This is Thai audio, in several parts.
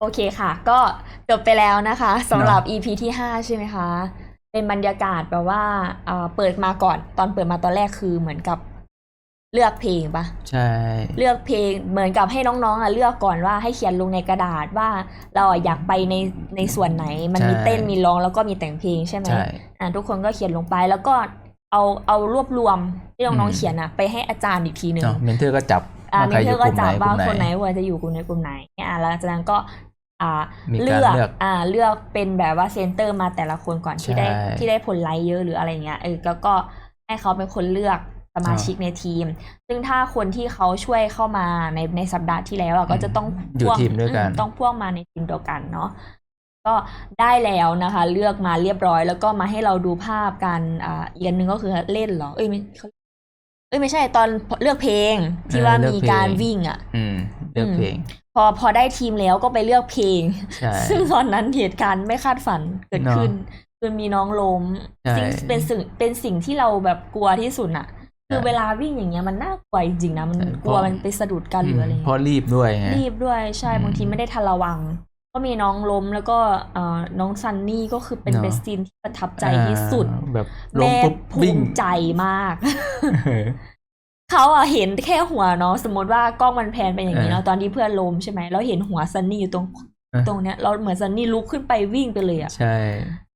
โอเคค่ะ ก็จบไปแล้วนะคะสำหรับ EP ที่ 5 ใช่ไหมคะ เป็นบรรยากาศแบบว่าเอ่อเปิดมาก่อนตอนเปิดมาตอนแรกคือเหมือนกับเลือกเพลงปะใช่ เลือกเพลงเหมือนกับให้น้องๆอะเลือกก่อนว่าให้เขียนลงในกระดาษว่าเราอะอยากไปในในส่วนไหน มันมีเต้นมีร้องแล้วก็มีแต่งเพลงใช่ไหมใช่ อ่าทุกคนก็เขียนลงไปแล้วก็เอาเอารวบรวมที่น้องอืมๆเขียนอะไปให้อาจารย์อีกทีหนึ่ง เนาะเมนเทอร์ก็จับอ่าว่าเมใครนอเทอยู่ร์กก็ลุ่มไหนจับกว่าลุ่มไหนคนไหนควรจะอยู่กลุ่มไหนกลุ่มไหนอ่าแล้วจากนั้นก็อ่ามี เลืการอกเลือกอ่าเลือกเป็นแบบว่าเซนเตอร์มาแต่ละคนก่อนที่ได้ใช่ที่ได้ผลไลค์เยอะหรืออะไรเงี้ยเออแล้วก็ให้เขาเป็นคนเลือกสมาชิกในทีม ซึ่งถ้าคนที่เขาช่วยเข้ามาในในสัปดาห์ที่แล้วอะก็จะต้องอยู่พ่วงทีมด้วยกันอืมต้องพ่วงมาในทีมเดียวกันเนาะก็ได้แล้วนะคะ เลือกมาเรียบร้อย แล้วก็มาให้เราดูภาพกันอ่าอีกอันหนึ่งก็คือเล่นเหรอ เอ้ยไม่เขาเอ้ยไม่ใช่ตอนเลือกเพลงที่ว่ามีการวิ่งอะอืมเลือกเพลง พอพอได้ทีมแล้วก็ไปเลือกเพลงใช่ซึ่งตอนนั้นเหตุการณ์ไม่คาดฝันเกิดขึ้นคือมีน้องล้มใช่ซึ่งเป็นสิ่งเป็นสิ่งที่เราแบบกลัวที่สุดอะคือใช่เวลาวิ่งอย่างเงี้ยมันน่ากลัวจริงๆนะมันใช่กลัวเพราะมันไปสะดุดกันหรืออะไรเพเงี้ยราะรีบด้วยไงรีบด้วยใช่อืมบางทีไม่ได้ทันระวัง ก็มีน้องล้มแล้วก็เอ่อน้องซันนี่ก็คือเป็นเนอะเบสซีนที่ประทับใจที่สุดอ่าแบบลงแม่ปุ๊บภูวิ่งมิใจมาก เขาอะเห็นแค่หัวเนาะสมมติว่ากล้องมันแพนไปอย่างนี้เออเนาะตอนที่เพื่อนล้มใช่ไหมเราเห็นหัวซันนี่อยู่ตรงเออตรงเนี้ย เราเหมือนซันนี่ลุกขึ้นไปวิ่งไปเลยอะใช่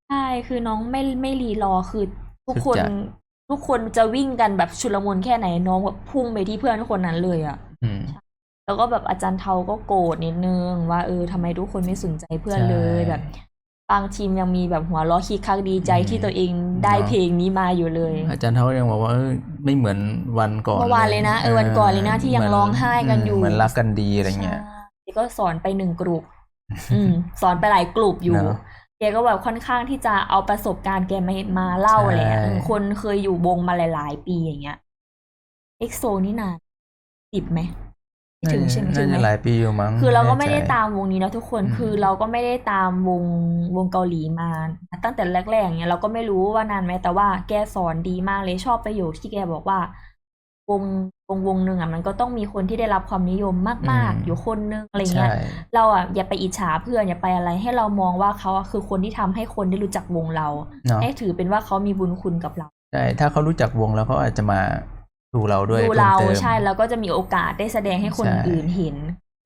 ใช่คือน้องไม่ไม่รีรอคือทุกคนสุดจัดทุกคนจะวิ่งกันแบบชุลมุนแค่ไหนน้องแบบพุ่งไปที่เพื่อนคนนั้นเลยอะอืมแล้วก็แบบอาจารย์เทาก็โกรธนิดนึงว่าเออทำไมทุกคนไม่สนใจเพื่อนเลยใช่แบบ บางทีมยังมีแบบหัวล้อคิกคักดีใจอืมที่ตัวเองได้เนอะเพลงนี้มาอยู่เลย อาจารย์เขายังบอกว่าเออไม่เหมือนวันก่อนเมื่อวานเลยนะเออวันก่อนเลยนะที่ยังเหมืร้องไห้กันอยู่เหมือนรักกันดีอะไรเงี้ยใช่ก็สอนไปหนึ่งกลุ่มอืมสอนไปหลายกลุ่มอยู่เนอะแกก็แบบค่อนข้างที่จะเอาประสบการณ์แกมามาเล่าแหละใช่อืมคนเคยอยู่วงมาหลาย ๆ ปีอย่างเงี้ยเอ็กโซนี่นานสิบไหมไม่ ถึงใช่ไหมถึน่างไหมจะหลายปีอยู่มั้งคือเราก็ไม่แน่ได้ใจตามวงนี้นะทุกคนอืมคือเราก็ไม่ได้ตามวงวงเกาหลีมา ตั้งแต่แรกๆอย่างเงี้ยเราก็ไม่รู้ว่านานไหมแต่ว่าแกสอนดีมากเลยชอบประโยคที่แกบอกว่าวงวงวงหนึ่งอะมันก็ต้องมีคนที่ได้รับความนิยมมาก ๆ อยู่คนนึงอะไรเงี้ยใช่เราอะอย่าไปอิจฉาเพื่อนอย่าไปอะไรให้เรามองว่าเขาอะคือคนที่ทำให้คนได้รู้จักวงเราเนาะให้ถือเป็นว่าเขามีบุญคุณกับเราใช่ถ้าเขารู้จักวงแล้วเขาอาจจะมา ดูเราด้วยดูพิ่มเราติมใช่แล้วก็จะมีโอกาสได้แสดงให้คนใช่อื่นเห็น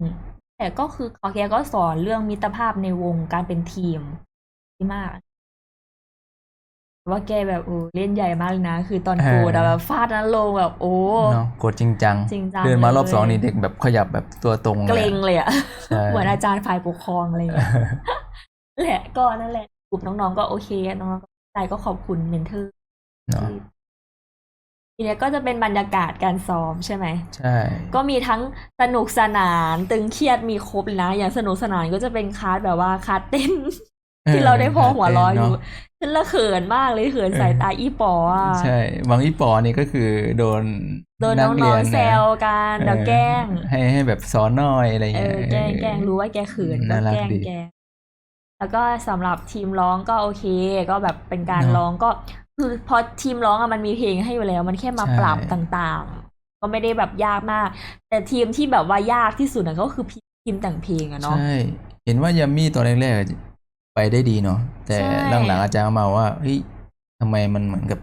อืมแต่ก็คือเขาแกก็สอนเรื่องมิตรภาพในวงการเป็นทีมดีมาก ว่าแกแบบโอ้เล่นใหญ่มากเลยนะ คือตอนโกดอะแบบฟาดนั้นลงแบบ โอ้เนาะกดจริงจังจริงจังเดินมารอบเลยสองนี่เด็กแบบขยับแบบตัวตรงเกรงเลยอะใช่เหมือนอาจารย์ฝ่ายปกครองอะไรอย่างเงี้ยแหละก็นั่นแหละกลุ่มน้องๆก็โอเคน้องๆก็ใจก็ขอบคุณเมนเทอร์เนาะ ทีเนี้ยก็จะเป็นบรรยากาศการซ้อมใช่ไหม ใช่ ก็มีทั้งสนุกสนานตึงเครียดมีครบเลยนะ อย่างสนุกสนานก็จะเป็นคลาสแบบว่าคลาสเต้น ที่เราได้พอหัวเร้ออยู่เนะฉันละเขินมากเลยเขินสายตาอีปออะใช่บางอีปอนี่ก็คือโดนโดนนัน้กเรีอยงนๆแซวกันเดี๋ยวแกล้ง ให้ให้แบบสอนหน่อยอะไรเอเงี้ยอแกล้งแกล้งรู้ว่าแกเขินก็น่ารักแกล้งดีแกล้งแล้วก็สำหรับทีมร้องก็โอเค ก็แบบเป็นการเนอะร้องก็ คือพอทีมร้องอะมันมีเพลงให้อยู่แล้ว มันแค่มาใช่ ปรับต่างๆ ก็ไม่ได้แบบยากมาก แต่ทีมที่แบบว่ายากที่สุดอะก็คือทีมแต่งเพลงอะเนาะ ใช่ เห็นว่ายัมมี่ตอนแรกๆไปได้ดีเนาะแต่ใช่ หลังๆอาจารย์มาว่าเฮ้ยทำไมมันเหมือนกับ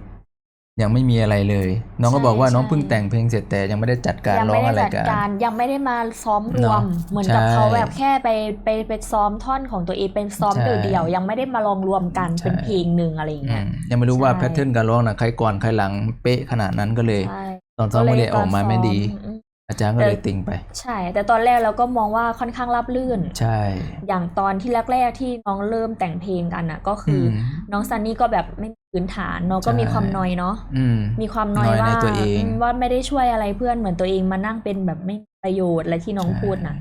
ยังไม่มีอะไรเลย น้องก็บอกว่าน้องเพิ่งแต่งเพลงเสร็จแต่ยังไม่ได้จัดการยังร้อไม่งได้อะไรจัดกัน การยังไม่ได้มาซ้อมรวม เนอะเหมือนกับใช่เขาแบบแค่ไปไปไปซ้อมท่อนของตัวเองเป็นซ้อมใช่เดี่ยวๆยังไม่ได้มาลองรวมกันใช่ เป็นเพลงหนึ่งอะไรอย่างอืเงี้ยมยังไม่รู้ว่าใช่ แพทเทิร์นการร้องนะใครก่อนใครหลังเป๊ะขนาดนั้นก็เลย ใช่ตอนซ้อมก็เลยออกมาไม่ดีตอนซ้อม อืมอาจารย์ก็เลยติงไป ใช่ แต่ตอนแรกเราก็มองว่าค่อนข้างราบลื่น ใช่ อย่างตอนที่แรกๆที่น้องเริ่มแต่งเพลงกันน่ะ ก็คืออมน้องซันนี่ก็แบบไม่มีพื้นฐานน้องก็ใช่มีความนอยเนาะอืมมีความนอยน้อยในว่าตัวเองอืมว่าไม่ได้ช่วยอะไรเพื่อนเหมือนตัวเองมานั่งเป็นแบบไม่มีประโยชน์อะไรที่น้องใช่พูดนะ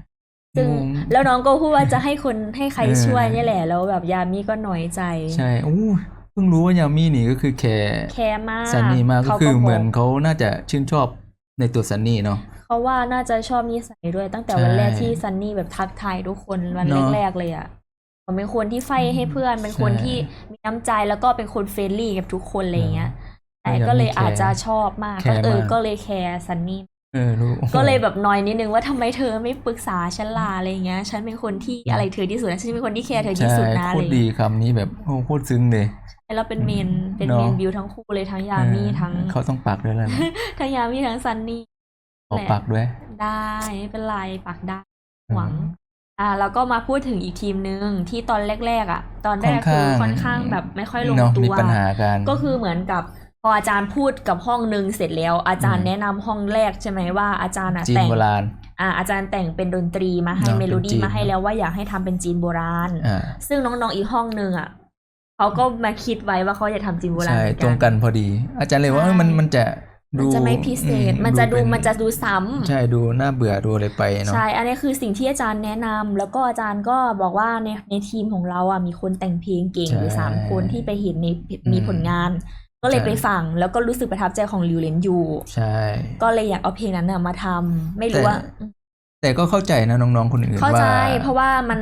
ซึ่งอืมแล้วน้องก็พูดว่าจะให้คนให้ใครเออช่วยนี่แหละ แล้วแบบยามีก็น้อยใจ ใช่อู้เพิ่งรู้ว่ายามี่นี่ก็คือแคร์แคร์มากซันนี่มากก็เขาคือเหมือนบเขาน่าจะชื่นชอบ ในตัวซันนี่เนาะเขาว่าน่าจะชอบนิสัยด้วยตั้งแต่ใช่วันแรกที่ซันนี่แบบทักทายทุกคนวันเนอะ แรกๆเลยอะเขาเป็นคนที่ไฟให้เพื่อนเป็นคนใช่ที่มีน้ำใจแล้วก็เป็นคนเฟรนลี่กับทุกคนอะไรอย่างเงี้ยเนอะแต่ก็เลยก็ยังมีอาจจะแคร์ชอบมากแคก็ร์เออมาก ก็เลยแคร์ซันนี่ เออรู้โอ้โห ก็เลยแบบนอยนิดนึงว่าทำไมเธอไม่ปรึกษาฉันล่ะอะไรเงี้ย ฉันเป็นคนที่อะไรเธอที่สุดนะฉันเป็นคนที่แคร์เธอที่ใช่สุดนะอะโคไรตรเงี้ยดีคำนี้แบบโอ้โคตรซึ้งเลย แล้วเป็นเมนเป็นเนอะเมนบิวทั้งคู่เลยทั้งยามีเออทั้งเขาต้องปักด้วยแล้วนะทั้งยามีทั้งซันนี่ขอปักด้วย ได้ไม่เป็นไรปักได้หวัง อ่าแล้วก็มาพูดถึงอีกทีมหนึ่งที่ตอนแรก ๆ อะ ตอนแรกคือค่อนข้างแบบไม่ค่อยลงเนาะตัมีวปัญหากันก็คือเหมือนกับพออาจารย์พูดกับห้องหนึ่งเสร็จแล้ว อาจารย์อืมแนะนำห้องแรกใช่ไหมว่าอาจารย์อะจีนแต่งโบราณอ่าอาจารย์แต่งเป็นดนตรีมาให้เนอะเมโลดี้เป็นจีนมาให้แล้วว่าอยากให้ทำเป็นจีนโบราณอ่าซึ่งน้องๆอีกห้องหนึ่งอะ เขาก็มาคิดไว้ว่าเขาจะทำจีนโบราณใช่เหมือนตรงกันพอดี อาจารย์เลยว่าใช่เอ้ยมันมันจะมันดูจะไม่พิเศษอืมันจะดูเป็มันจะดูซ้ำใช่ดูน่าเบื่อดูอะไรไปเนาะใช่ อันนี้คือสิ่งที่อาจารย์แนะนำแล้วก็อาจารย์ก็บอกว่าในในทีมของเราอะมีคนแต่งเพลงเก่งอยู่ใช่สามคนที่ไปเห็นในมีอืมผลงาน ก็เลยใช่ไปฟังแล้วก็รู้สึกประทับใจของลิวเหลียนยูใช่ ก็เลยอยากเอาเพลงนั้นน่ะมาทำไม่รู้แต่ว่า แต่ก็เข้าใจนะน้องๆคนอื่นเข้าว่าใจเพราะว่ามัน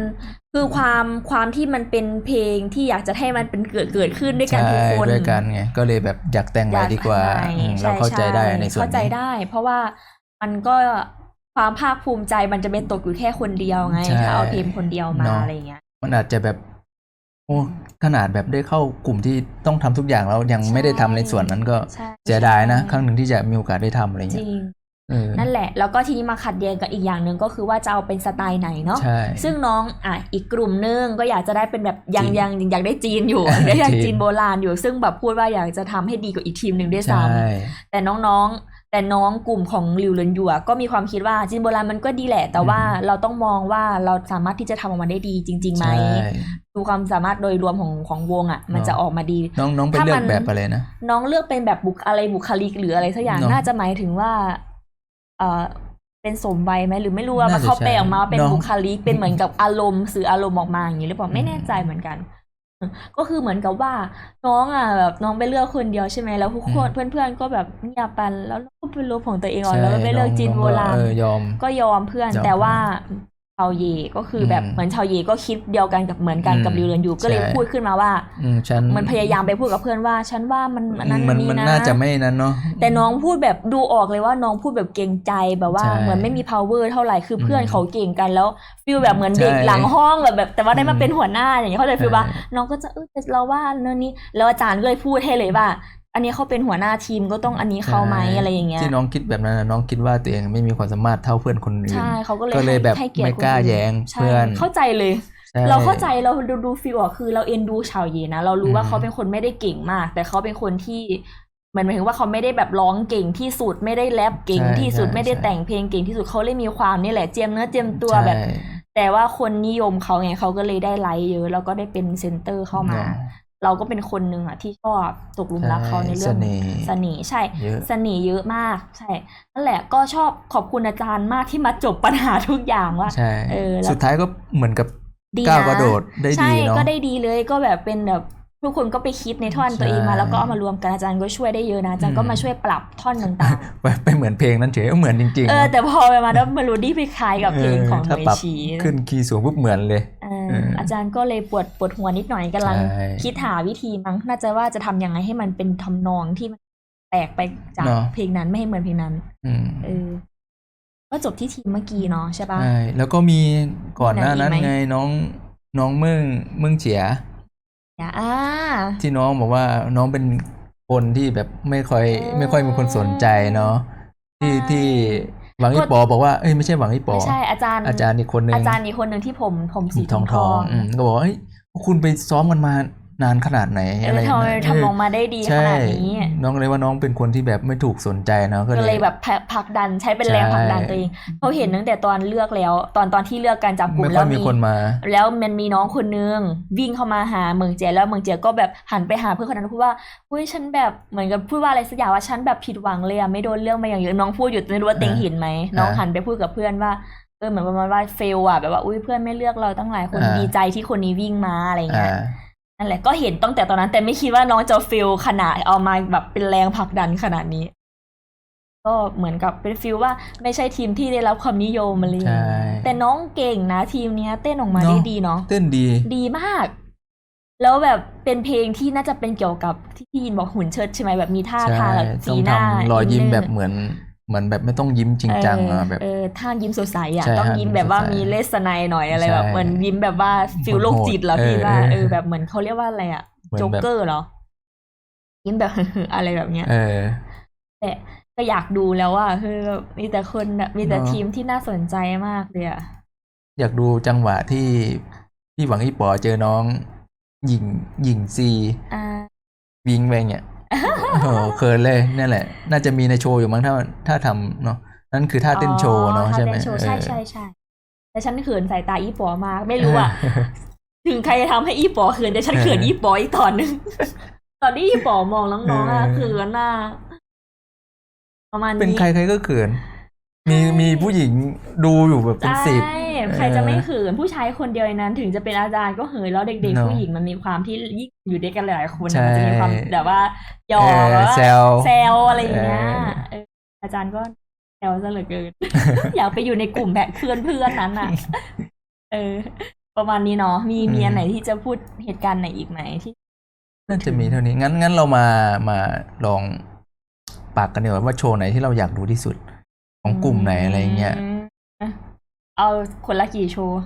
คือความความที่มันเป็นเพลงที่อยากจะให้มันเป็นเกิดเกิดขึ้นด้วยกันใช่ทุกคนด้วยกันไงก็เลยแบบอยากแต่งไว้ดีกว่าใช่อืมเราช่เข้าใจได้ในส่วนเข้าใจนี้ได้ เพราะว่ามันก็ความภาคภูมิใจมันจะเป็นตกอยู่แค่คนเดียวไงใช่ถ้าเอาเพลงคนเดียวมาเนอะอะไรเงี้ย มันอาจจะแบบ โอ้ขนาดแบบได้เข้ากลุ่มที่ต้องทำทุกอย่างแล้วยังไม่ได้ทำในส่วนนั้นก็ใช่เสียดายนะใช่ครั้งหนึ่งที่จะมีโอกาสได้ทำอะไรจเงี้ยริงเออ นั่นแหละ แล้วก็ทีนี้มาขัดแย้งกับอีกอย่างหนึ่งก็คือว่าจะเอาเป็นสไตล์ไหนเนาะใช่ซึ่งน้องอะอีกกลุ่มนึงก็อยากจะได้เป็นแบบยังจีนยังอยากได้จีนอยู่อยากจีนจีนโบราณอยู่ ซึ่งแบบพูดว่าอยากจะทำให้ดีกว่าอีกทีมหนึ่งด้วยซ้ใช่ำแต่น้องๆ แต่น้องกลุ่มของลิวเลนยัวก็มีความคิดว่าจีนโบราณมันก็ดีแหละ แต่ว่าเราต้องมองว่าเราสามารถที่จะทำออกมาได้ดีจริงๆไหมใช่ดูความสามารถโดยรวมของของวงอะ มันเนอะจะออกมาดี น้องน้องไปถ้าเลือมักนแบบอะไรนะน้องเลือกเป็นแบบบุคอะไรบุคลิกหรืออะไรสักอย่างเนอะน่าจะหมายถึงว่า เออเป็นสมวัยไหมหรือไม่รู้ว่าน่าจะเขาแปลออกมาว่าเป็นใช่เนอะบุคลิกเป็นเหมือนกับอารมณ์สื่ออารมณ์ออกมาอย่างนี้หรือเปล่าไม่แน่ใจเหมือนกัน ก็คือเหมือนกับว่า น้องอะแบบน้องไปเลือกคนเดียวใช่ไหมแล้วทุกคนเพื่อนๆก็แบบเงียบไปแล้วก็เป็นรูปของตัวเองอ่อนแล้วก็ไปเลือกจีนโบราณเออยอมก็ยอมเพื่อนยอมแต่ว่า ชาวเยก็คือแบบอืมเหมือนชาวเยก็คิดเดียวกันกับเหมือนกันกับอืมริวเรนยูก็เลยใช่พูดขึ้นมาว่าอืมฉันมันพยายามไปพูดกับเพื่อนว่า ฉันว่ามันมันนั่นมันนี่มันนะน่าจะไม่นั้นเนาะแต่น้องพูดแบบดูออกเลยว่าน้องพูดแบบเกรงใจแบบว่าใช่เหมือนไม่มี power เท่าไหร่คือเพื่อนอืมเขาเก่งกันแล้วฟีลแบบเหมือนเด็กใช่หลังห้องแบบแบบ แต่ว่าได้มาอืมเป็นหัวหน้าอย่างเงี้ยเขาใจฟีลว่าใช่น้องก็จะเออแต่เราว่าเนื้อนี้แล้วอาจารย์ก็เลยพูดให้เลยว่า อันนี้เขาเป็นหัวหน้าทีมก็ต้องอันนี้เข้าไหมอะไรอย่างเงี้ยที่น้องคิดแบบนั้นนะน้องคิดว่าตัวเองไม่มีความสามารถเท่าเพื่อนคนอื่นใช่เขาก็เลยก็เลยแบบให้เกียรติไม่กล้าคนอื่นแย้งใช่เพื่อนเข้าใจเลยใช่เราเข้าใจเราดูดูฟีลออกคือเราเอ็นดูชาวเยนะ เรารู้ว่าอืมเขาเป็นคนไม่ได้เก่งมาก แต่เขาเป็นคนที่เหมือนหมายถึงว่าเขาไม่ได้แบบร้องเก่งที่สุดไม่ได้แรปเก่งใช่ที่สุดใช่ไม่ได้ใช่แต่งเพลงเก่งที่สุดเขาเลยมีความนี่แหละเจียมเนื้อเจียมตัวใช่แบบ แต่ว่าคนนิยมเขาไงเขาก็เลยได้ไลค์เยอะแล้วก็ได้เป็นเซนเตอร์เข้ามา เนอะเราก็เป็นคนหนึ่งอะที่ชอบตกหลุมรักเขาในเรื่องเสน่ห์เสน่ห์ใช่เยอะเสน่ห์เยอะมากใช่นั่นแหละก็ชอบขอบคุณอาจารย์มากที่มาจบปัญหาทุกอย่างว่าใช่เออแล้วสุดท้ายก็เหมือนกับดีก้าวนะกระโดดได้ใช่ดีเนาะก็ได้ดีเลยก็แบบเป็นแบบทุกคนก็ไปคิดในท่อนตัวเองมาใช่แล้วก็เอามารวมกันอาจารย์ก็ช่วยได้เยอะนะอาจารย์ก็อืมมาช่วยปรับท่อนต่างไปไปเหมือนเพลงนั้นเฉยเหมือนจริงๆๆเออนะแต่พอไปมาแล้วเมโลดี้ไปคล้ายกับเพลงของหถ้าน่วยปรับชีขึ้นคีย์สูงปุ๊บเหมือนเลยเออเออออาจารย์ก็เลยปวดปวดหัวนิดหน่อยกำลังใช่คิดหาวิธีมั้งน่าจะว่าจะทำยังไงให้มันเป็นทำนองที่มันแตกไปจากเนอะเพลงนั้นไม่ให้เหมือนเพลงนั้นอืมเออก็จบที่ทีมเมื่อกี้เนาะใช่ปะใช่แล้วก็มีก่อนหน้านั้นมีไหนอีกไหมไงน้องน้องเมืองเมืองเฉียอย่าอ่าที่น้องบอกว่าน้องเป็นคนที่แบบไม่ค่อยเออไม่ค่อยมีคนสนใจเนาะที่ใช่ที่ หวังอีปอบอกว่าเอ้ยไม่ใช่หวังอีปอไม่ใช่อาจารย์อาจารย์อีกคนนึงอาจารย์อีกคนหนึ่งที่ผมผมสีทองทองอืมก็บอกว่าเฮ้ยคุณไปซ้อมกันมา นานขนาดไหนเออะไรอทำไมนะทำออกมาได้ดีขใช่นาดนี้ น้องเลยว่าน้องเป็นคนที่แบบไม่ถูกสนใจเนาะก็ก็เลเลยยแบบผลักดันใช้เป็นแรงใช่ผลักดันตัวเองเขาเห็นตั้งแต่ตอนเลือกแล้ว ตอนตอนที่เลือกการจับกลุ่ไม่มค่แล้อวยมีคนมา แล้วมันมีน้องคนนึงวิ่งเข้ามาหาเมืองเจียแล้วเมืองเจียก็แบบหันไปหาเพื่อนคนนั้นพูดว่าอุ้ยฉันแบบเหมือนกับพูดว่าอะไรสักอย่างว่าฉันแบบผิดหวังเลยอะไม่โดนเรื่องมาอย่างเยอะน้องพูดอยู่ไม่รู้ว่าเต็งเห็นไหมน้องอ่าหันไปพูดกับเพื่อนว่าเออเหมือนประมาณว่าเฟลอะแบบว่าอุ้ยเพื่อนไม่เลือกเราตั้งหลายคนอ่าดีใจที่คนนี้วิ่งมาอะไรอย่างอ่าเงี้ย นั่นแหละก็เห็นตั้งแต่ตอนนั้น แต่ไม่คิดว่าน้องจะฟิลขนาดเอามาแบบเป็นแรงผลักดันขนาดนี้ ก็เหมือนกับเป็นฟิลว่าไม่ใช่ทีมที่ได้รับความนิยมอะไรอย่างใช่เงี้ยแต่น้องเก่งนะทีมเนี้ย เต้นออกมาเนอะได้ดีเนาะเต้นดี ดีมาก แล้วแบบเป็นเพลงที่น่าจะเป็นเกี่ยวกับที่พี่ยินบอกหุ่นเชิดใช่ไหมแบบมีท่าใช่ทางแบบต้สีองหน้าทำรอยยิ้มอินเนอร์แบบเหมือน เหมือนแบบไม่ต้องยิ้มจริงจังเอออะแบบเออถ้ายิ้มสดใสอะใช่ต้องยิ้มแบบว่าห้ามยิ้มีมสดใสเลสไนหน่อยอะไรใช่แบบเหมือนยิ้มแบบว่าฟิลโรคจิตเหรอโหดๆพี่ว่าเออเออแบบเหมือนเขาเรียกว่าอะไรอะเหมือนโจ๊กแบบเกอร์เหรอ ยิ้มแบบอะไรแบบเนี้ยเออแต่ก็อยากดูแล้วอะคือมีแต่คนแบบมีแต่เนอะทีมที่น่าสนใจมากเลยอะอยากดูจังหวะที่ที่หวังอีป๋อเจอน้องหญิงหญิงซีอ่าวิงไปเนี่ย โอ้เขินเลยนั่นแหละ น่าจะมีในโชว์อยู่มั้งถ้าถ้าทำเนาะนั่นคือท่าเต้นโชว์เนาะใช่ไหมใช่ใช่ใช่แต่ฉันเขินสายตาอีป๋อมากไม่รู้อะถึงใครจะทำให้อีป๋อเขินแต่ฉันเขินอีป๋ออีกตอนหนึงตอนที่อีป๋อมองน้องๆอะเขินน่ะประมาณนี้เป็นใครใครก็เขินมีมีผู้หญิงดูอยู่แบบเป็นสิบ ใช่ใครจะไม่เขินผู้ชายคนเดียวในนั้น ถึงจะเป็นอาจารย์ก็เหินแล้วเด็กเนๆอะผู้หญิงมันมีความที่ยิ่งอยู่ด้วยกันหลายๆคนใช่อะมันจะมีความแบบว่าหยอกเออแบบว่าแซวแซวอะไรอย่างเงี้ยเออเอออาจารย์ก็แซวซะเหลือเกินอยากไปอยู่ในกลุ่มแบบเพื่อนเพื่อนๆนั้นอะ เออ ประมาณนี้เนาะมีมีอันไหนที่จะพูดเหตุการณ์ไหนอีกไหมที่น่าจะมีเท่านี้งั้นงั้นเรามามาลองปากกันดีกว่าว่าโชว์ไหนที่เราอยากดูที่สุด ของกลุ่มไหนอะไรเงี้ยม เอาคนละกี่โชว์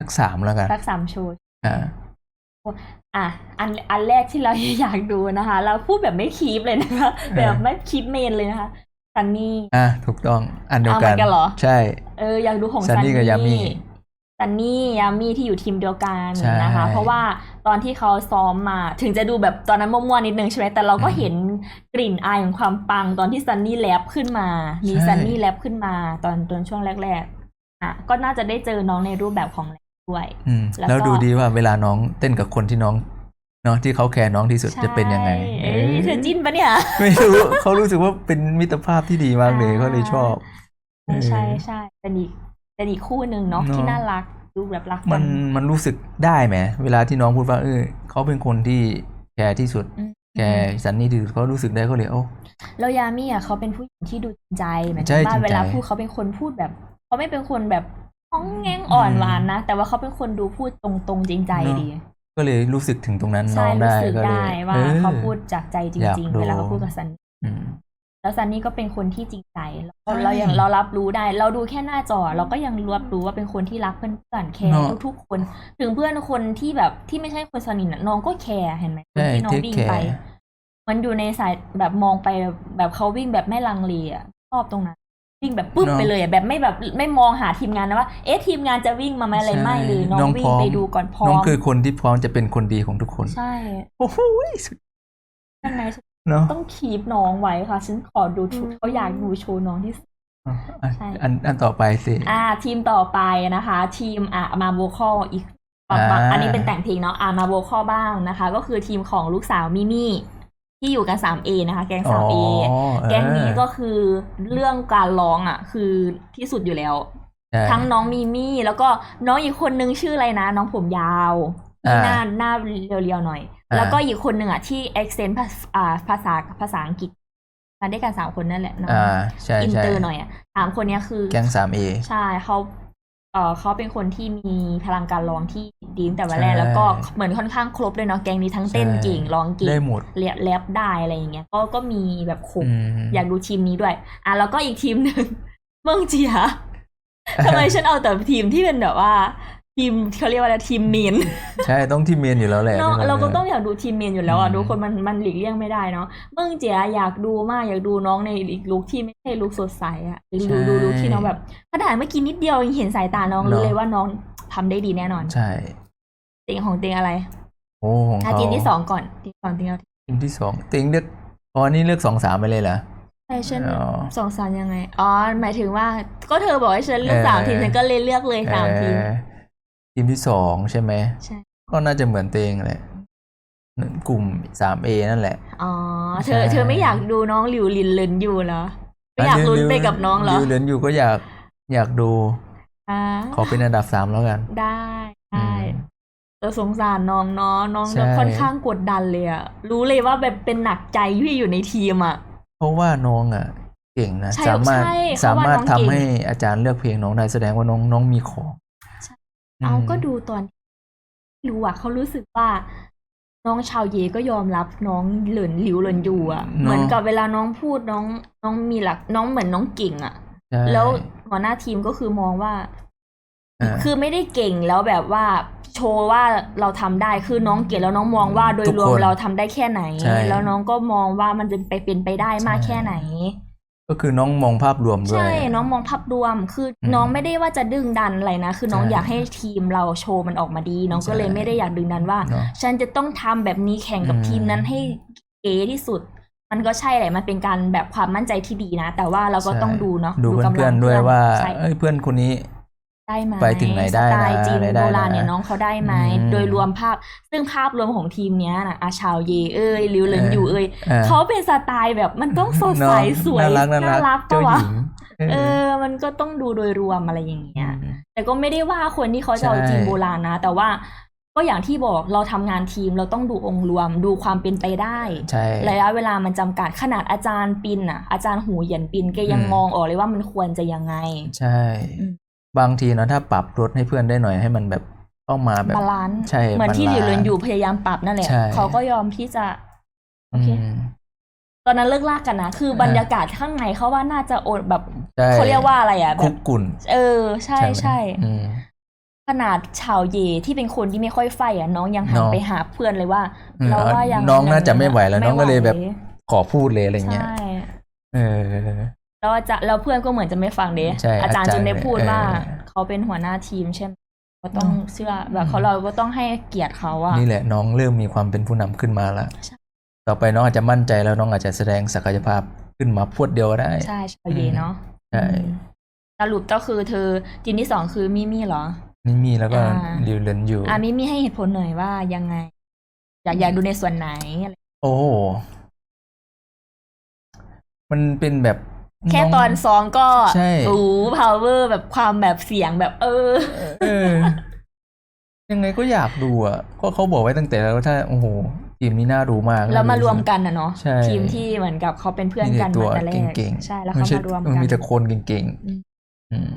สักสามแล้วกันสักสามโชว์อ่าอะอันอันแรกที่เราอยากดูนะคะ เราพูดแบบไม่คีปเลยนะคะเออแบบไม่คีปเมนเลยนะคะซันนี่อะถูกต้องอันเดียวกันเอาเหมือนกันเหรอใช่เอออยากดูของซัซันนนี่นี่กับยามี่ซันนี่ยามี่ที่อยู่ทีมเดียวกันใช่นะคะ เพราะว่าตอนที่เขาซ้อมมา ถึงจะดูแบบตอนนั้นมั่วๆนิดนึงใช่ไหมแต่เราก็อืมเห็นกลิ่นอายของความปังตอนที่ซันนี่แรปขึ้นมา มีใช่ซันนี่แรปขึ้นมา ตอนตอนช่วงแรกๆ อะก็น่าจะได้เจอน้องในรูปแบบของแรปด้วยอืมแล้วก็แล้วดูดีว่าเวลาน้องเต้นกับคนที่น้องเนาะที่เขาแคร์น้องที่สุดจะเป็นยังไงใช่เอ้ยเธอจิ้นปะเนี่ย ไม่รู้เขารู้สึกว่าเป็นมิตรภาพที่ดีมากเลยอ่าเขาเลยชอบใช่ใช่ใช่เป็นอีกเป็นอีกคู่หนึ่งเนาะเนอะที่น่ารักดูแบบรักมักันนมันรู้สึกได้ไหมเวลาที่น้องพูดว่าเออเขาเป็นคนที่แคร์ที่สุดอืมแคร์สันนี่ที่สุดเขารู้สึกได้เขาเลยโอ้แล้วยามี่อะเขาเป็นผู้หญิงที่ดูจริงใจหมายใช่ถึงว่าจริงใจเวลาพูดเขาเป็นคนพูดแบบ เขาไม่เป็นคนแบบห้องแงงอ่อนหวานนะ แต่ว่าเขาเป็นคนดูพูดตรงๆจริงใจเนอะดี ก็เลยรู้สึกถึงตรงนั้นน้ใช่องรู้ได้สึกก็เลได้ยว่าออเขาพูดจากใจจอยากริงดูๆเวลาเขาพูดกับซันนี่อืมแล้วซันนี่ก็เป็นคนที่จริงใจแล้วก็ใช่เรายังเรารับรู้ได้ เราดูแค่หน้าจอ เราก็ยังรับรู้ว่าเป็นคนที่รักเพื่อนๆแคร์เนอะทุกๆคน ถึงเพื่อนคนที่แบบที่ไม่ใช่คนสนิทน่ะน้องก็แคร์เห็นไหมคนใช่ที่น้องเทควิ่งแคไปร์มันอยู่ในสายแบบมองไปแบบเขาวิ่งแบบไม่ลังเลอะชอบตรงนั้น วิ่งแบบปุ๊บเนอะไปเลยอะแบบไม่แบบไม่มองหาทีมงานนะว่า เอ๊ะทีมงานจะวิ่งมาไหมอะไรใช่ไม่เลยน้อน้องงวิ่พร้งอมไปดูก่อนพร้อน้องมคือคนที่พร้อมจะเป็นคนดีของทุกคน ใช่โอ้โหสุดข้างในเนาะต้องคีบน้องไว้ค่ะ ฉันขอดูชุดเขาอยากดูโชว์น้องที่สุดอะอะใช่อันอันต่อไปสิอ่า ทีมต่อไปนะคะ ทีมอะมาโวคอลอีกอ่าอันนี้เป็นแต่งเพลงเนาะอ่ามาโวคอลบ้างนะคะ ก็คือทีมของลูกสาวมิมี่ ที่อยู่กัน 3A นะคะ แกงอ๋อ 3A เออแก๊งนี้ก็คือเรื่องการร้องอะ คือที่สุดอยู่แล้วใช่ทั้งน้องมีมี่ แล้วก็น้องอีกคนนึงชื่ออะไรนะ น้องผมยาวที่หน้าอ่าหน้าเรียวๆหน่อยอ่าแล้วก็อีกคนหนึ่งอะที่ accent ภาษาอ่าภาษาภาษาอังกฤษมาด้วยกันสามคนนั่นแหละน้องอ่าใช่อินใช่เตอร์หน่อยอะสามคนเนี้ยคือ แก๊งสามเอใช่เขา เออเขาเป็นคนที่มีพลังการร้องที่ดีตั้งแต่วันแรกใช่แล้วก็เหมือนค่อนข้างครบเลยเนาะแกงนี้ทั้งเต้นใช่เก่งร้องเก่งได้หมดแรปแรปได้อะไรอย่างเงี้ยก็ก็มีแบบครบอืมอยากดูทีมนี้ด้วย อะแล้วก็อีกทีมหนึ่งเมืองเจียทำไมฉันเอาแต่ทีมที่เป็นแบบว่า ทีมเขาเรียกว่าอะไรทีมเมนใช่ต้องที่เมนอยู่แล้วแหละเนาะไม่งั้นเราก็นี่ยต้องอยากดูทีมเมนอยู่แล้วอะอืมทุกคนมันมันหลีกเลี่ยงไม่ได้เนาะเมืองเจียอยากดูมากอยากดูน้องในอีกลุคที่ไม่ใช่ลุคสดใสอะดูดูลุคที่น้องแบบขนาดเมื่อกี้นิดเดียวยังเห็นสายตาน้องรู้เลยว่าน้องทำได้ดีแน่นอน ใช่เตียงของเตียงอะไรโอ้ของอะเขาทีมที่สองก่อนทีมสองเตียงเอาทีมที่สองติงเลือกอ๋อนี่เลือกสองสามไปเลยเหรอใช่ฉันอ๋อสองสามยังไงอ๋อหมายถึงว่าก็เธอบอกให้ฉันเลือกสามเออทีมฉันก็เลยเลือกเลยสามทีมเอ่อ ทีมที่สองใช่ไหมใช่ก็น่าจะเหมือนเตงแหละกลุ่มสามเอนั่นแหละ อ๋อ เธใช่อเธอไม่อยากดูน้องหลิวลินเลนอยู่เหรอ ไม่อยากลุ้นไปกับน้องเหรอยู่เหลือนอยู่ก็อยากอยากดูอ่าขอเป็นอันดับสามแล้วกัน ได้ได้อืมเออสงสารน้องเนาะน้องใช่ค่อนข้างกดดันเลยอะรู้เลยว่าแบบเป็นหนักใจที่อยู่ในทีมอะเพราะว่าน้องอะเก่งนะใช่สามารถใช่สามารถเพราะว่าน้องทำเก่งให้อาจารย์เลือกเพลงน้องได้แสดงว่าน้องน้องมีของ เอาม ก็ดูตอนรู้อะเขารู้สึกว่า น้องชาวเยก็ยอมรับน้องเหลินหลิวเหลินอยู่อะเนอะเหมือนกับเวลาน้องพูดน้อง น้องมีหลัก น้องเหมือนน้องเก่งอะ ใช่แล้วหัวหน้าทีมก็คือมองว่า อ่า คือไม่ได้เก่งแล้วแบบว่าโชว์ว่าเราทำได้คือน้องเก่งแล้วน้องมองว่าโดยทุกรวมคนเราทำได้แค่ไหน ใช่แล้วน้องก็มองว่ามันจะไปเป็นไปได้มากใช่แค่ไหน ก็คือน้องมองภาพรวมด้วย ใช่ น้องมองภาพรวม คืออมน้องไม่ได้ว่าจะดึงดันอะไรนะ คือน้องใช่อยากให้ทีมเราโชว์มันออกมาดี น้องก็เลยใช่ไม่ได้อยากดึงดันว่าเนอะฉันจะต้องทำแบบนี้แข่งกับอืมทีมนั้นให้เก๋ที่สุด มันก็ใช่แหละ มันเป็นการแบบความมั่นใจที่ดีนะ แต่ว่าเราก็ต้องดูเนาะ ดูกำลังเพื่อนๆด้วยว่าใช่เอ้ยเพื่อนคนนี้ ได้ไหมไปถึงไหนได้สไตล์นะจีนอะไรได้โบราณเนี่ยนะน้องเขาได้ไหมอืมโดยรวมภาพซึ่งภาพรวมของทีมเนี้ยนะอาชาวเยเอ้ยลิวเหลินเอออยู่เอ้ยเออ เขาเป็นสไตล์แบบมันต้องสดใสเนอะสวยน่ารักน่ารักปะเจ้าหวะญิงเออ มันก็ต้องดูโดยรวมอะไรอย่างเงี้ย ม แต่ก็ไม่ได้ว่าคนที่เขาจะเอาใช่ จีนโบราณนะ แต่ว่าก็อย่างที่บอกเราทำงานทีมเราต้องดูองค์รวมดูความเป็นไปได้ใช่ ระยะเวลามันจำกัดขนาดอาจารย์ปินอะอาจารย์หูเหยียนปินแกยังอืม มองออกเลยว่ามันควรจะยังไง ใช่ อืม บางทีเนอะถ้าปรับลดให้เพื่อนได้หน่อยให้มันแบบเข้ามาแบบบาลานซ์ใช่เหมือนที่หบาลิวลานซ์เรินอยู่พยายามปรับนั่นแหละใช่เขาก็ยอมที่จะโอเคมตอนนั้นเลิกลากกันนะคือเออบรรยากาศข้างในเขาว่าน่าจะโอดแบบใช่เขาเรียกว่าอะไรอะแบคุบกกุ่นเออ ใช่ไหมใช่อืมขนาดชาวเยที่เป็นคนที่ไม่ค่อยไฟอะน้องยังหันเนาะไปหาเพื่อนเลยว่าอืมเราว่ายังน้องน่าจะไม่ไหวแล้วม่น้องก็เลยแบบไหวขอพูดเลยอะไรเงี้ยใช่เออ แล้วอาจารย์แล้วเพื่อนก็เหมือนจะไม่ฟังเด้ใช่อาจารย์อาจารย์จึงได้พูดว่าเออ เขาเป็นหัวหน้าทีมใช่ไหมก็ต้องเนาะเชื่อแบบเขาเราก็ต้องให้เกียรติเขาอะ นี่แหละน้องเริ่มมีความเป็นผู้นำขึ้นมาแล้วใช่ ต่อไปน้องอาจจะมั่นใจแล้วน้องอาจจะแสดงศักยภาพขึ้นมาพรวดเดียวก็ได้ใช่ชาวเยเนาะใช่อืมสรุปก็คือเธอทีมที่สองคือมิมี่เหรอ นี่มีแล้วก็อ่า ริวเลนอยู่ อะมิมี่ให้เหตุผลหน่อยว่ายังไง อยากอยากดูในส่วนไหนอะไรโอ้ มันเป็นแบบ แค่ตอนงซ้อมก็ใช่โอ้พาวเวอร์แบบความแบบเสียงแบบเออเออยังไงก็อยากดูอะก็เขาบอกไว้ตั้งแต่แล้วถ้าโอ้โหทีมนี้น่าดูมาก แล้วมารวมกันนะเนาะใช่ทีมที่เหมือนกับเขาเป็นเพื่อนมีกัแต่นตัวมาแต่แรกเก่งๆใช่แล้วไม่เขาใช่มารวมมันกันมีแต่คนเก่งอืมๆอืม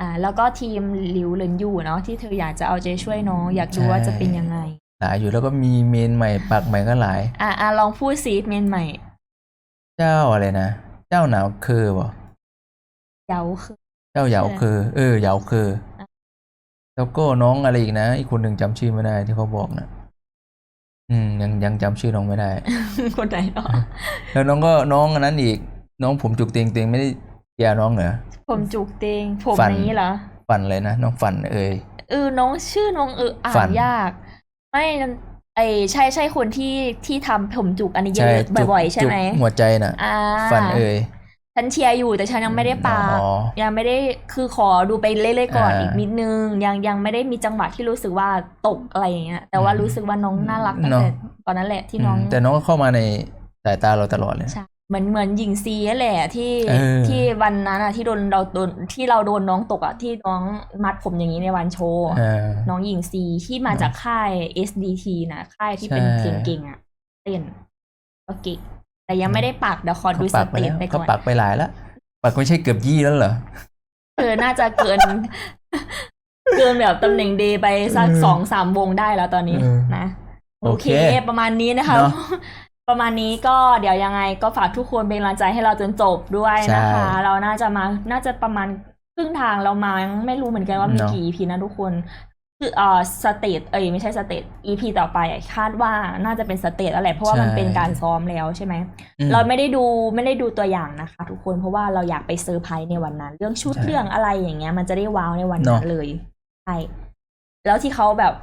อ่า แล้วก็ทีมหลิวเหลินอยู่เนาะที่เธออยากจะเอาใจช่วยน้องอยากดูใช่ว่าจะเป็นยังไงหลายอยู่แล้วก็มีเมนใหม่ปากใหม่ก็หลายอ่าอ่าลองพูดซีเมนใหม่ เจ้าอะไรนะ เจ้าหนาวเคอบ่เยาคือ เจ้าเหยาเคอเออเหยาเคออะแล้วก็น้องอะไรอีกนะ อีกคนหนึ่งจำชื่อไม่ได้ที่เขาบอกนะอืม ยังยังจำชื่อน้องไม่ได้ คนไหนเนาะแล้วน้องก็น้องอันนั้นอีก น้องผมจุกเตียงเตียงไม่ได้แกน้องเหรอผมจุกเตงผมฟันนี้เหรอฝันเลยนะน้องฝันเอ่ยเออน้องชื่อน้องเอออ่าฝันนยาก ไม่ ไอใช่ใช่คนที่ที่ทำผมจุกอันนี้เยใช่อะจุกบ่อยๆ ใช่ไหมจุกหัวใจน่ะอ่าฝันเอ่ยฉันเชียร์อยู่แต่ฉันยังไม่ได้ปากอ๋อยังไม่ได้คือขอดูไปเรื่อยๆก่อนอ่าอีกนิดนึง ยังยังไม่ได้มีจังหวะที่รู้สึกว่าตกอะไรอย่างเงี้ยแต่ว่าอืมรู้สึกว่าน้องน่ารักตั้งเนอะแต่ตอนนั้นแหละที่น้องอืมแต่น้องก็เข้ามาในสายตาเราตลอดเลยใช่ เหมือนเหมือนหญิงซีนั่นแหละที่เออที่วันนั้นอะที่โดนเราโดนที่เราโดนน้องตกอะที่น้องมัดผมอย่างนี้ในวันโชว์เออน้องหญิงซีที่มาจากค่าย SDT นะค่ายที่เป็นใช่เก่งๆอะเต้นก็เก่งแต่ยังไม่ได้ปักเดี๋ยวขอดูเขาสปักไปเตแล้จวไปเขาก่อนปักไปหลายแล้วปักไม่ใช่เกือบยี่แล้วเหรอเออน่าจะเกิน เกินแบบตำแหน่งเดย์ไปสักเออสองสามวงได้แล้วตอนนี้เออนะ โอโอเคเค ประมาณนี้นะคะเนอะ ประมาณนี้ก็เดี๋ยวยังไงก็ฝากทุกคนเป็นกำลังใจให้เราจนจบด้วยนะคะ ใช่ เราน่าจะมาน่าจะประมาณครึ่งทางเรามายังไม่รู้เหมือนกันว่ามีเนอะกี่ EP นะทุกคนคือเอ่อสเตจเอ้ยไม่ใช่สเตจ EP ต่อไปอะคาดว่าน่าจะเป็นสเตจแล้วแหละเพราะว่ามันเป็นการซ้อมแล้วใช่ไหม อืม เราไม่ได้ดูไม่ได้ดูตัวอย่างนะคะ ทุกคนเพราะว่าเราอยากไปเซอร์ไพรส์ในวันนั้น เรื่องชุดใช่เรื่องอะไรอย่างเงี้ย มันจะได้ว้าวในวันนั้นเนอะ เลยใช่แล้วที่เขาแบบ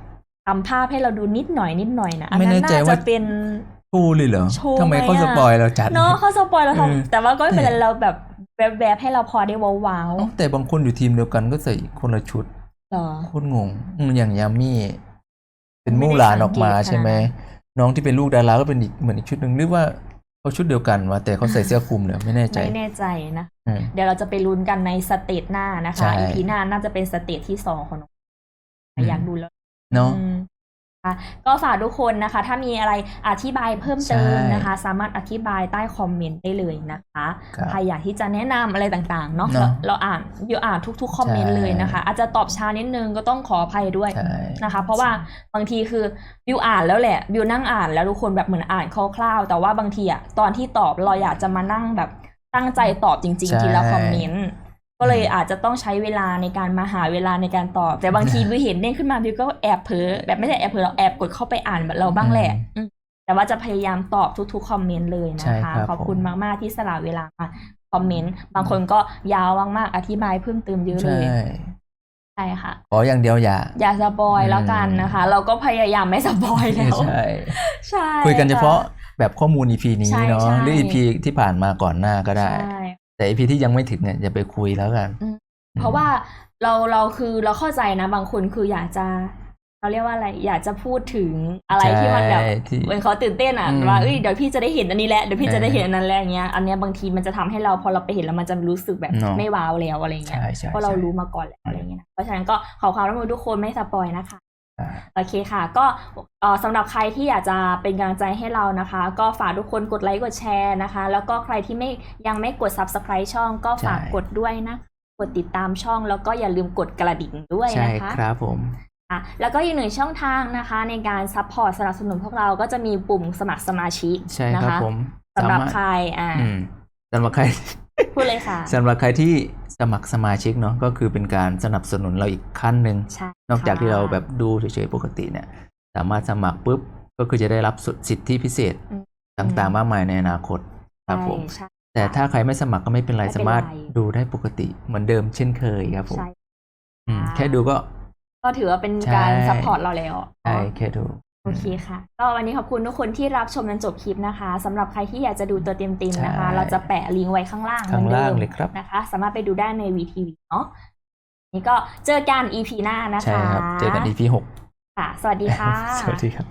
ทำภาพให้เราดูนิดหน่อยนิดหน่อยนะอันไม่นั้แน่นใจน่าว่า จะเป็น ทูเลยเหรอโชว์ทำไมเขาไหมสอะปอยเราจัด เนาะเขาสปอยเราเออทำแต่ว่าก็ไม่เป็นไรเราแบบแวบๆให้เราพอได้ว้าวเอ้าแต่บางคนอยู่ทีมเดียวกันก็ใส่คนละชุดๆหรอโคตรงงอืมอย่างยามี่ เป็นไม่ได้มู่หลานออกมาสังเกตใช่ไหมขนาดนั้นน้องที่เป็นลูกดาราก็เป็นอีกเหมือนอีกชุดหนึ่งหรือว่าเขาชุดเดียวกันวะแต่เขาใส่เสื้อคลุมเนี่ยไม่แน่ใจไม่แน่ใจนะอืมเดี๋ยวเราจะไปลุ้นกันในสเตจหน้านะใช่คะ EP หน้าน่าจะเป็นสเตจที่สองของน้องอืมอยากดูแล้วเนาะอืมนะคะ ก็ฝากทุกคนนะคะ ถ้ามีอะไรอธิบายเพิ่มเติมนะคะ สามารถอธิบายใต้คอมเมนต์ได้เลยนะคะครับใครอยากที่จะแนะนำอะไรต่างๆเนาะเนอะเราเราอ่านวิวอ่านทุกๆคอมเมนต์ใช่เลยนะคะ อาจจะตอบช้านิดนึงก็ต้องขออภัยด้วยใช่นะคะ เพราะว่าบางทีคือวิวอ่านแล้วแหละวิวนั่งอ่านแล้วทุกคนแบบเหมือนอ่านคร่าวๆแต่ว่าบางทีอะตอนที่ตอบเราอยากจะมานั่งแบบตั้งใจตอบจริง ๆ ทีละคอมเมนต์ ก็เลยอาจจะต้องใช้เวลาในการมาหาเวลาในการตอบ แต่บางทีวิวเห็นเด้งขึ้นมาวิวก็แอบเผลอแบบไม่ใช่แอบเผลอเราแอบกดเข้าไปอ่านแบบเราบ้างแหละอืมแต่ว่าจะพยายามตอบทุกๆคอมเมนต์เลยใช่นะคะครับขอบคุณผมมากๆที่สละเวลามาคอมเมนต์ บางคนก็ยาวมากๆอธิบายเพิ่มเติมเยอะเลใช่ยใช่ค่ะขออย่างเดียวอย่า อย่าสปอยอืมแล้วกันนะคะ เราก็พยายามไม่สปอยแล้วใช่ใช่คุยกันเฉพาะค่แบบข้อมูล EP นี้ใช่เนาะใช่หรือ EP ที่ผ่านมาก่อนหน้าก็ได้ ใช่แต่ EP ที่ยังไม่ถึงเนี่ยอย่าไปคุยแล้วกันอืมเพราะว่าเราเราคือเราเข้าใจนะ บางคนคืออยากจะเราเรียกว่าอะไร อยากจะพูดถึงอะไรที่มันแบบใช่ที่เหมือนเขาตื่นเต้นอะอืมว่าเอ้ยเดี๋ยวพี่จะได้เห็นอันนี้แหละเดี๋ยวพี่จะได้เออเห็นอันนั้นแล้วอย่างเงี้ยอันเนี้ยบางทีมันจะทำให้เราพอเราไปเห็นแล้วมันจะรู้สึกแบบเนอะไม่ว้าวแล้วอะไรเงี้ยใช่ใช่เพราะเราใช่รู้มาก่อนแล้วอะไรเงี้ยนะเพราะฉะนั้นก็ขอความร่วมมือทุกคนไม่สปอยนะคะอ่า โอเคค่ะ ก็เอ่อสำหรับใครที่อยากจะเป็นกำลังใจให้เรานะคะ ก็ฝากทุกคนกดไลค์กดแชร์นะคะ แล้วก็ใครที่ไม่ยังไม่กด subscribe ช่องก็ฝากใช่กดด้วยนะคะกดติดตามช่องแล้วก็อย่าลืมกดกระดิ่งด้วยใช่นะคะครับผมอะแล้วก็อีกหนึ่งช่องทางนะคะ ในการซัพพอร์ตสนับสนุนพวกเราก็จะมีปุ่มสมัครสมาชิกใช่นะครับคะผมสำหรับามารถใครอ่าอืมสำหรับใคร พูดเลยค่ะสำหรับใครที่สมัครสมาชิกเนาะก็คือเป็นการสนับสนุนเราอีกขั้นหนึ่งใช่นอกจากที่ค่ะเราแบบดูเฉยๆปกติเนี่ย สามารถสมัครปุ๊บก็คือจะได้รับสิทธิพิเศษอืมต่างๆ มากมายในอนาคตครับผมใช่แต่ถ้าใครไม่สมัครก็ไม่เป็นไรไม่เป็นไรสามารถดูได้ปกติเหมือนเดิมเช่นเคยครับผมใช่อืมค่ะแค่ดูก็ ก็ถือว่าเป็นใช่การซัพพอร์ตเราแล้วใช่แค่ดู โอเคค่ะ ก็วันนี้ขอบคุณทุกคนที่รับชมจนจบคลิปนะคะสำหรับใครที่อยากจะดูตัวเต็มๆนะคะ ใช่เราจะแปะลิงก์ไว้ข้างล่างข้างล่างหมือนดิมเลยครับ นะคะ สามารถไปดูได้ใน VTV เนาะนี่ก็เจอกัน EP หน้านะคะใช่ครับ เจอกัน EP หกค่ะ สวัสดีค่ะ สวัสดีครับ